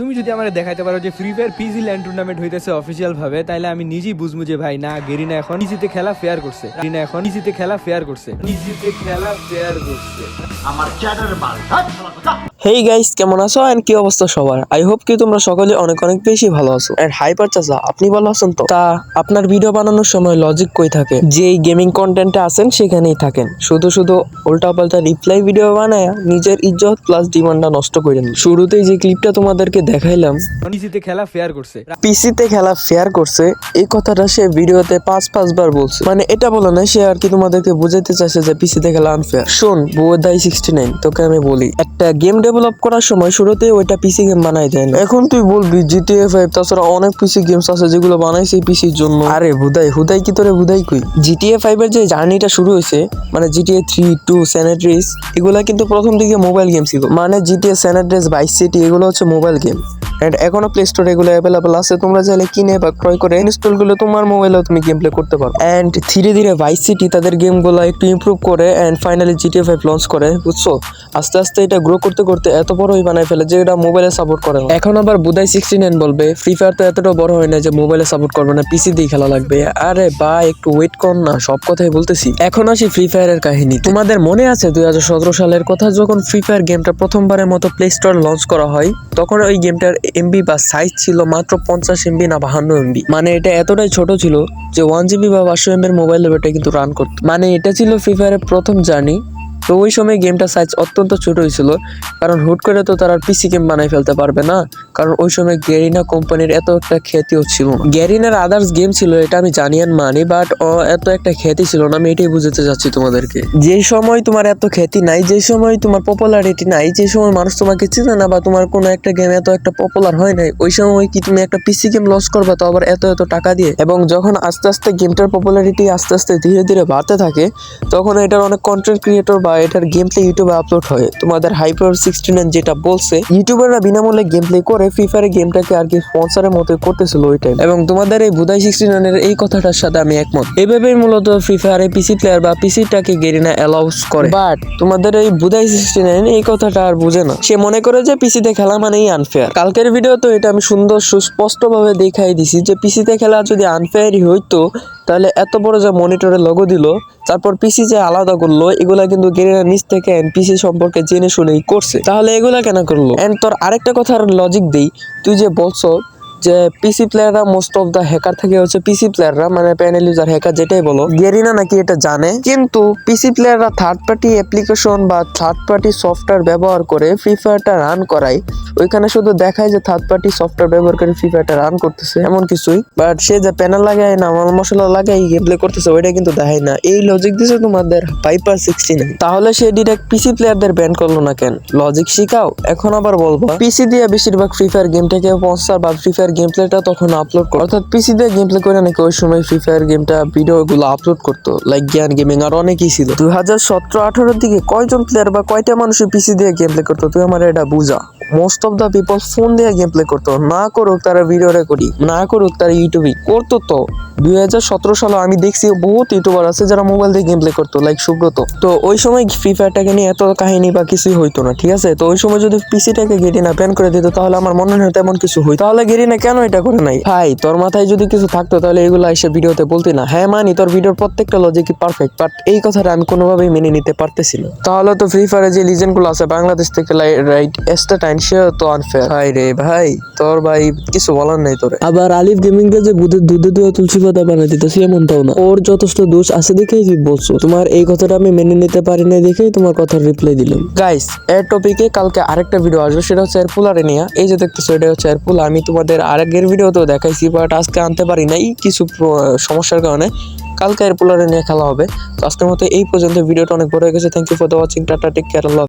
তুমি যদি আমার দেখাইতে পারো যে free fire PG land tournament হইতেছে অফিসিয়াল ভাবে তাহলে আমি নিজেই বুঝব যে ভাই, না, গেরিনা এখন নিজিতে খেলা ফেয়ার করছে। গেরিনা এখন নিজিতে খেলা ফেয়ার করছে। নিজিতে খেলা ফেয়ার করছে। হেই গাইস কেমন আছো? এন্ড কি অবস্থা সবার? আই হোপ কি তোমরা সকলে অনেক অনেক বেশি ভালো আছো। এন্ড হাইপার চাচা আপনি ভালো আছেন তো? তা আপনার ভিডিও বানানোর সময় লজিক কই থাকে? যে গেমিং কন্টেন্টে আছেন সেখানেই থাকেন। শুধু শুধু উল্টা পাল্টা রিপ্লাই ভিডিও বানায় নিজের ইজ্জত প্লাস ডিমান্ডটা নষ্ট করেন। শুরুতেই যে ক্লিপটা তোমাদেরকে দেখাইলাম নিজিতে খেলা ফেয়ার করছে। পিসিতে খেলা ফেয়ার করছে এই কথাটা সে ভিডিওতে পাঁচ পাঁচবার বলছে। মানে এটা বলে না সে আর কি তোমাদেরকে বুঝাইতে চাইছে যে পিসিতে খেলা আনফেয়ার শোন বুয়েদাই সিক্সটি নাইন তোকে আমি বলি একটা গেম ডেভেলপ করার সময় শুরুতে ওইটা পিসি গেম বানাই দেয় না। এখন তুই বলবি জিটিএ ফাইভ তাছাড়া অনেক পিসি গেমস আছে যেগুলো বানাইছে পিসির জন্য। আরে হুদাই হুদাই কি তোরে হুদাই কই? জিটিএ ফাইভ এর যে জার্নিটা শুরু হয়েছে মানে জিটিএ থ্রি টু স্যানিট্রিস এগুলা কিন্তু প্রথম দিকে মোবাইল গেম ছিল। মানে জিটিএ স্যানিট্রিস বাইস সিটি এগুলো হচ্ছে মোবাইল গেম এন্ড এখনও প্লে স্টোরে এগুলো অ্যাভেলেবল আছে। তোমরা চাইলে কিনে বা ক্রয় করে ইনস্টল করলে তোমার মোবাইলেও তুমি গেম প্লে করতে পারো। এন্ড ধীরে ধীরে ভাইস সিটি তাদের গেমগুলো একটু ইমপ্রুভ করে and finally GTA five launch করে, বুঝছ? আস্তে আস্তে এটা গ্রো করতে করতে এত বড়ই বানায় ফেলে যে এটা মোবাইলে সাপোর্ট করে এখন আবার বুদাই সিক্সটি নাইন বলবে ফ্রি ফায়ার তো এতটা বড় হয় না যে মোবাইলে সাপোর্ট করবে না পিসি দিয়ে খেলা লাগবে। আরে বা, একটু ওয়েট কর না, সব কথাই বলতেছি। এখন আসি ফ্রি ফায়ারের কাহিনী। তোমাদের মনে আছে দুই হাজার সতেরো সালের কথা, যখন ফ্রি ফায়ার গেমটা প্রথমবারের মতো প্লে স্টোর লঞ্চ করা হয়, তখন ওই গেমটার এমবি বা সাইজ ছিল মাত্র পঞ্চাশ এমবি না বাহান্ন এমবি মানে এটা এতটাই ছোট ছিল যে ওয়ান জিবি বা পাঁচশো এমবির মোবাইল এটা কিন্তু রান করতো। মানে এটা ছিল ফ্রি ফায়ারের প্রথম জার্নি তো ওই সময় গেমটা সাইজ অত্যন্ত ছোট হয়েছিল, কারণ হুট করে তো তারা পিসি গেম বানাই ফেলতে পারবে না, কারণ ওই সময় গ্যারিনা কোম্পানির এত একটা খ্যাতিও ছিল গ্যারিনার আদার্স গেম ছিল, এটা আমি জানি আর মানি বাট এত একটা খ্যাতি ছিল না, আমি এটাই বুঝতে চাচ্ছি তোমাদেরকে। যে সময় তোমার এত খ্যাতি নাই, যে সময় তোমার পপুলারিটি নাই, যে সময় মানুষ তোমাকে চিনে না বা তোমার কোনো একটা গেম এত একটা পপুলার হয় নাই, ওই সময় কি তুমি একটা পিসি গেম লস করবে তো আবার এত এত টাকা দিয়ে? এবং যখন আস্তে আস্তে গেমটার পপুলারিটি আস্তে আস্তে ধীরে ধীরে বাড়তে থাকে, তখন এটার অনেক কন্টেন্ট ক্রিয়েটর বা এটার গেম প্লে ইউটিউবে আপলোড হয়। তোমাদের হাইপার সিক্সটি নাইন যেটা বলছে ইউটিউবাররা বিনামূল্যে গেম প্লে করে ফ্রি ফায়ার গেমটাকে আর কি স্পন্সরের মতো করতেছিল ওই টাইম এবং তোমাদের এই বুধাই সিক্সটি নাইনের এই কথাটার সাথে আমি একমত। এভাবেই মূলত ফ্রি ফায়ারে পিসি প্লেয়ার বা পিসিটাকে গেরিনা অ্যালাউস করে। বাট তোমাদের এই বুদাই সিক্সটি নাইন এই কথাটা আর বুঝে না। সে মনে করে যে পিসিতে খেলা মানেই আনফেয়ার কালকের ভিডিও তো এটা আমি সুন্দর সুস্পষ্ট ভাবে দেখাই দিছি যে পিসিতে খেলা যদি আনফেয়ারই হইতো তাহলে এত বড় যে মনিটরে লগো দিল, তারপর পিসি যে আলাদা করল, এগুলা কিন্তু গেরিনা নিচ থেকে পিসি সম্পর্কে জেনে শুনেই করছে। তাহলে এগুলা কেন করল? এন্ড তোর আরেকটা কথার লজিক দিই। তুই যে বলছো যে পিসি প্লেয়াররা মোস্ট অফ দা হ্যাকার থেকে হচ্ছে পিসি প্লেয়াররা মানে প্যানেল ইউজার হ্যাকার যেটাই বলো। গেরিনা নাকি এটা জানে, কিন্তু পিসি প্লেয়াররা থার্ড পার্টি অ্যাপ্লিকেশন বা থার্ড পার্টি সফটওয়্যার ব্যবহার করে ফ্রি ফায়ারটা রান করায়। ওইখানে শুধু দেখায় যে থার্ড পার্টি সফটওয়্যার ব্যবহার করে ফ্রি ফায়ারটা রান করতেছে, এমন কিছুই। বাট সে যে প্যানেল লাগায় না, মাল মশলা লাগাই গেম প্লে করতেছে, ওইটা কিন্তু দেখায় না। এই লজিক দিছে তোমাদের পাইপার সিক্সটি তাহলে সে ডিরেক্ট পিসি প্লেয়ারদের ব্যান করল না কেন? লজিক শিখাও। এখন আবার বলব পিসি দিয়ে বেশিরভাগ ফ্রি ফায়ার গেমটাকে স্পন্সর বা ফ্রি ফায়ার গেম প্লেটা তখন আপলোড করো অর্থাৎ পিসি দিয়ে গেম প্লে করে নাকি ওই সময় ফ্রি ফায়ার গেমটা ভিডিও গুলো আপলোড করতো লাইক জ্ঞান গেমিং আর অনেকই ছিল। দুই হাজার সতেরো আঠারোর দিকে কয়জন প্লেয়ার বা কয়টা মানুষের পিসি দিয়ে গেম প্লে করতো, তুই আমার এটা বুঝা। Most of the people phone দিয়ে গেম প্লে করতো। না করুক তারা ভিডিও রেকর্ডিং না করুক তারা ইউটিউবে করতো তো। দুই হাজার সতেরো সালে আমি দেখছি বহুত ইউটিউবার আছে যারা মোবাইল দিয়ে গেম প্লে করতো লাইক সুব্রত। তো ওই সময় ফ্রি ফায়ারটাকে নিয়ে এত কাহিনী বা কিছুই হইতো না, ঠিক আছে? তো ওই সময় যদি পিসিটাকে গেটি না ব্যান করে দিত, তাহলে আমার মনে হয় তেমন কিছু হইতো। তাহলে গেরি না কেন এটা করে নাই? ভাই, তোর মাথায় যদি কিছু থাকতো, তাহলে এগুলো এসে ভিডিওতে বলতি না। হ্যাঁ মানি, তোর ভিডিওর প্রত্যেকটা লজিক পারফেক্ট বাট এই কথাটা আমি কোনোভাবেই মেনে নিতে পারতেছি না। তাহলে তো ফ্রি ফায়ারে যে লিজেন্ডগুলো আছে, বাংলাদেশ থেকে রাইট এস্টাটাইন সেও তো আনফেয়ার ভাই রে ভাই তোর ভাই কিছু বলার নাই তোরে। আবার আলিফ গেমিং কে যে দুধে দুধে দুধে তুলসী পাতা বানাই দিতেছি এমনটাও না। ওর যথেষ্ট দোষ আছে দেখেই তুই বলছো। তোমার এই কথাটা আমি মেনে নিতে পারি না দেখেই তোমার কথার রিপ্লাই দিলাম। গাইস এর টপিকে কালকে আরেকটা ভিডিও আসবে সেটা হচ্ছে নিয়ে। এই যে দেখতেছো এটা হচ্ছে আমি তোমাদের আরেকের ভিডিওতেও দেখাইছি বাট আজকে আনতে পারি নাই কিছু সমস্যার কারণে। কালকে এয়ারপুলারে নিয়ে খেলা হবে। তো আজকের মতো এই পর্যন্ত। ভিডিওটা অনেক বড় হয়ে গেছে। Thank you for the watching tata take care